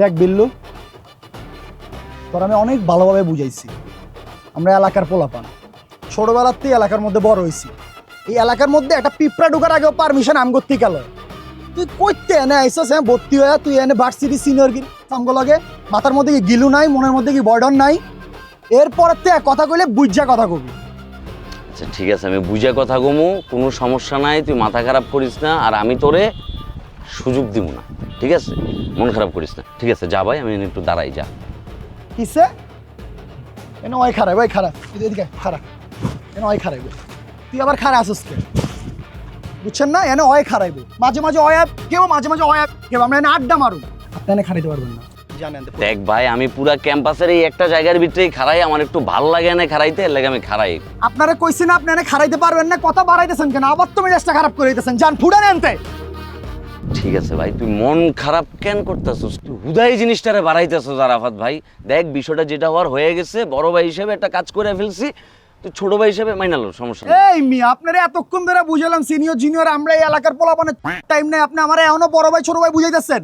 দেখ বিল্লু, তোর আমি অনেক ভালোভাবে বুঝাইছি। আমরা এলাকার পোলাপান। ছোটবেলাতেই এলাকার মধ্যে বড় হয়েছি। এই এলাকার মধ্যে একটা পিঁপড়া ঢুকার আগেও পারমিশন আম করতে গেল তুই কইতে এনে আইসস হ্যাঁ ভর্তি হয়ে তুই এনে ভার্সিটি সিনিয়র সামগো লাগে। মাথার মধ্যে কি গিলু নাই, মনের মধ্যে কি বর্ডন নাই? এরপর তে কথা কইলে বুঝা কথা কবি। আচ্ছা ঠিক আছে, আমি বুঝে কথা কমু, কোনো সমস্যা নাই, তুই মাথা খারাপ করিস না, আর আমি তোরে সুযোগ দিব না। ঠিক আছে? মন খারাপ করিস না। ঠিক আছে যা ভাই আমি একটু দাঁড়াই যা। কিসে? এনে ওই খারাপ ওই খারাপ। এদিকে এদিকে খারাপ। এনে ওই খারাইব তুই আবার খারাপ আসিস কে? বুঝছেন না? এনে ওই খারাইব মাঝে মাঝে ওই অ্যাপ কেউ মাঝে মাঝে ওই অ্যাপ কেউ আমরা এনে আড্ডা মারু। আপনি এনে খারাইতে পারবেন না। দেখ ভাই আমি পুরা ক্যাম্পাসের এই একটা জায়গার ভিতরেই খারাই আমার একটু ভালো লাগে না খারাইতে এর লাগে আমি খারাই আপনারা কইছি না আপনি এনে খারাইতে পারবেন না কথা বাড়াইতেছেন কেন? আবার তো মেজাজটা খারাপ করে দিতেছেন। যান ফুডান আনতে ঠিক আছে ভাই, তুই মন খারাপ কেন করতেছিস? তুই হুদাই জিনিসটারে বাড়াইতেছিস আরাফাত ভাই। দেখ, বিষয়টা যেটা হওয়ার হয়ে গেছে, বড় ভাই হিসেবে একটা কাজ করে ফেলছি, তুই ছোট ভাই হিসেবে মাইনালো সমস্যা নেই। এই মি, আপনারা এতক্ষণ ধরে বুঝালাম সিনিয়র জুনিয়র আমরা এই এলাকার পোলাপানের টাইম নেই, আপনি আমার এখনও বড় ভাই, ছোট ভাই বুঝাইতেছেন।